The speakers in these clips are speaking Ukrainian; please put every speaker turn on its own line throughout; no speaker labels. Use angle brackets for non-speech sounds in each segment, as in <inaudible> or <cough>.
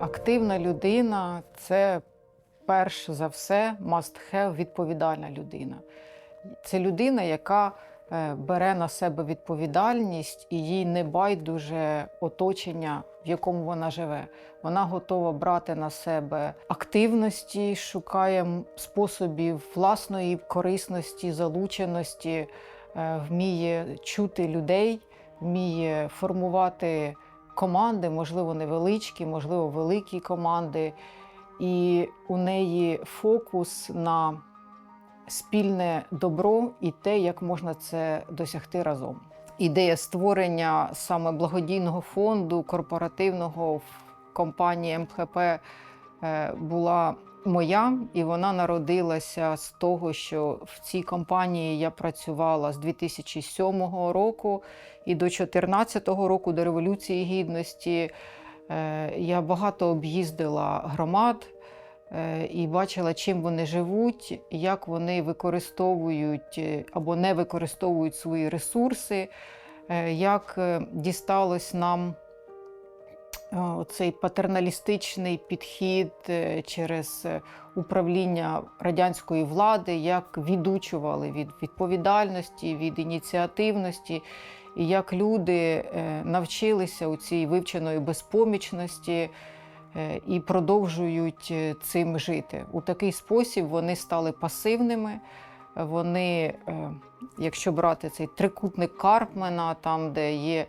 Активна людина це перш за все must have відповідальна людина. Це людина, яка е, бере на себе відповідальність і їй не байдуже оточення, в якому вона живе. Вона готова брати на себе активності, шукає способів власної корисності, залученості, е, вміє чути людей, вміє формувати команди, можливо, невеличкі, можливо, великі команди. І у неї фокус на спільне добро і те, як можна це досягти разом. Ідея створення саме благодійного фонду корпоративного в компанії МХП е, була моя, і вона народилася з того, що в цій компанії я працювала з 2007 року і до 2014 року, до Революції Гідності. Е, Я багато об'їздила громад е, і бачила, чим вони живуть, як вони використовують е, або не використовують свої ресурси, як дісталось нам цей патерналістичний підхід е, через е, управління радянської влади, як відучували від відповідальності, від ініціативності, і як люди е, навчилися у цій вивченої безпомічності е, і продовжують е, цим жити. У такий спосіб вони стали пасивними. Вони, е, якщо брати цей трикутник Карпмена, там, де є е.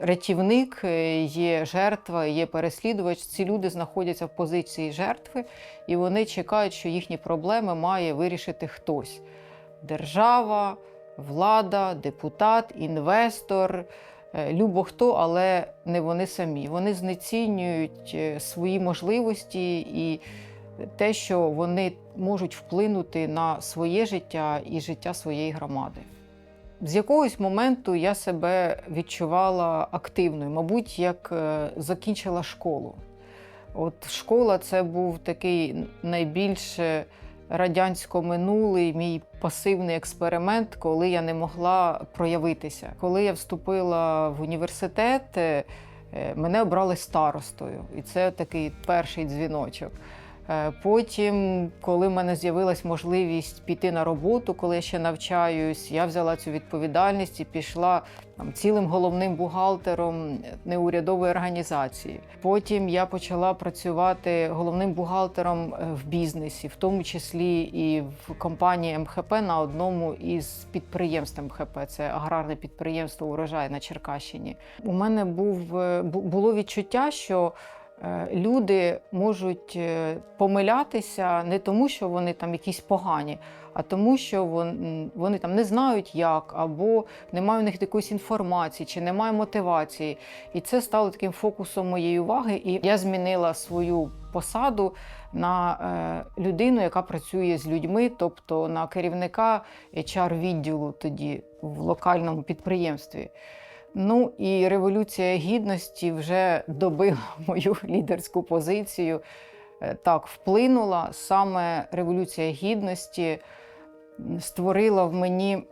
Рятівник, е, є жертва, є переслідувач, ці люди знаходяться в позиції жертви, і вони чекають, що їхні проблеми має вирішити хтось: держава, влада, депутат, інвестор. е, Любо хто, але не вони самі. Вони знецінюють е, свої можливості і те, що вони можуть вплинути на своє життя і життя своєї громади. З якогось моменту я себе відчувала активною, мабуть, як е, закінчила школу. От школа це був такий найбільш е, радянсько минулий мій пасивний експеримент, коли я не могла проявитися. Коли я вступила в університет, е, мене обрали старостою, і це такий перший дзвіночок. Е, Потім, коли в мене з'явилась можливість піти на роботу, коли я ще навчаюсь, я взяла цю відповідальність і пішла там, цілим головним бухгалтером неурядової організації. Потім я почала працювати головним бухгалтером е, в бізнесі, в тому числі і в компанії МХП на одному із підприємств МХП. Це аграрне підприємство Урожай на Черкащині. У мене був е, було відчуття, що люди можуть е, помилятися не тому, що вони там якісь погані, а тому, що вон- вони там не знають як, або немає у них якоїсь інформації, чи немає мотивації. І це стало таким фокусом моєї уваги. І я змінила свою посаду на е, людину, яка працює з людьми, тобто на керівника HR відділу тоді в локальному підприємстві. Ну і революція гідності вже добила <laughs> мою лідерську позицію. Е, Так, вплинула саме революція гідності, створила в мені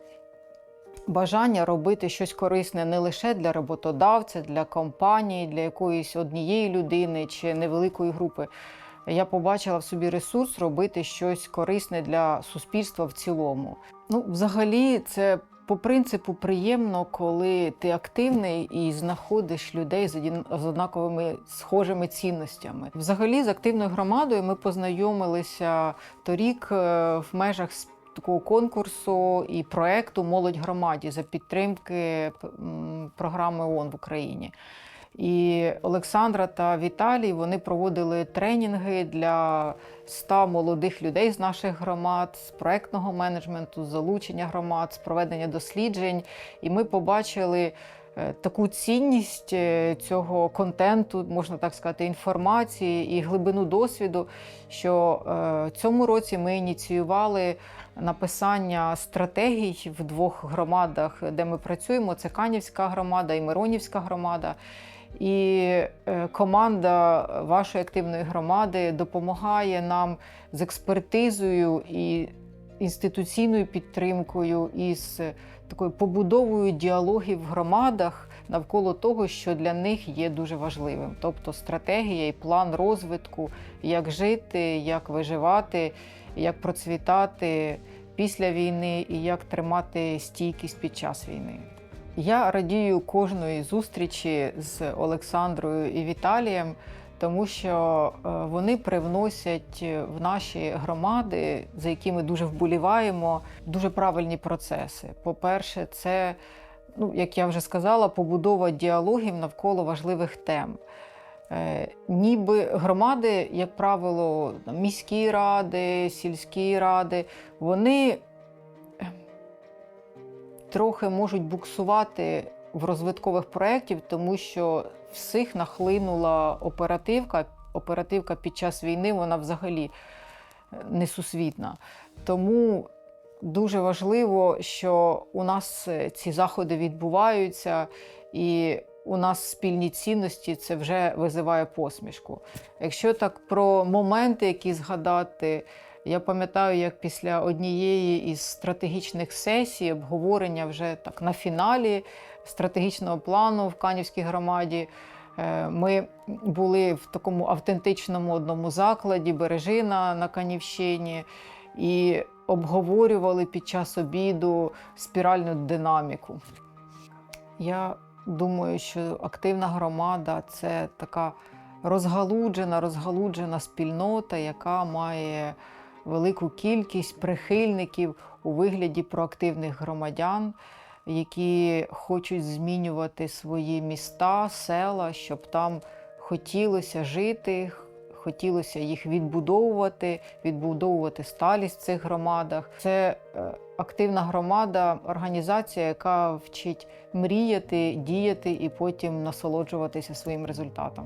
бажання робити щось корисне не лише для роботодавця, для компанії, для якоїсь однієї людини чи невеликої групи. Я побачила в собі ресурс робити щось корисне для суспільства в цілому. Ну, взагалі, це по принципу приємно, коли ти активний і знаходиш людей з однаковими схожими цінностями. Взагалі, з активною громадою ми познайомилися торік е, в межах такого конкурсу і проекту Молодь громаді за підтримки програми ООН в Україні. І Олександра та Віталій вони проводили тренінги для 100 молодих людей з наших громад, з проектного менеджменту, з залучення громад, з проведення досліджень. І ми побачили е, таку цінність е, цього контенту, можна так сказати, інформації і глибину досвіду, що е, цьому році ми ініціювали написання стратегій в двох громадах, де ми працюємо: це Канівська громада і Миронівська громада. І е, команда вашої активної громади допомагає нам з експертизою і інституційною підтримкою, із такою побудовою діалогів в громадах навколо того, що для них є дуже важливим, тобто стратегія і план розвитку, як жити, як виживати, як процвітати після війни і як тримати стійкість під час війни. Я радію кожної зустрічі з Олександрою і Віталієм, тому що е, вони привносять в наші громади, за які ми дуже вболіваємо, дуже правильні процеси. По-перше, це, ну, як я вже сказала, побудова діалогів навколо важливих тем. Е, Ніби громади, як правило, міські ради, сільські ради, вони трохи можуть буксувати в розвиткових проєктів, тому що всіх нахлинула оперативка. Оперативка під час війни вона взагалі е, несусвітна. Тому дуже важливо, що у нас е, ці заходи відбуваються, і у нас спільні цінності це вже визиває посмішку. Якщо так про моменти, які згадати, я пам'ятаю, як після однієї із стратегічних сесій, обговорення вже так на фіналі стратегічного плану в Канівській громаді. е, Ми були в такому автентичному одному закладі Бережина на Канівщині і обговорювали під час обіду спіральну динаміку. Я думаю, що активна громада це така розгалуджена, розгалуджена спільнота, яка має велику кількість прихильників у вигляді проактивних громадян, які хочуть змінювати свої міста, села, щоб там хотілося жити, хотілося їх відбудовувати, відбудовувати сталість в цих громадах. Це е, активна громада, організація, яка вчить мріяти, діяти і потім насолоджуватися своїм результатом.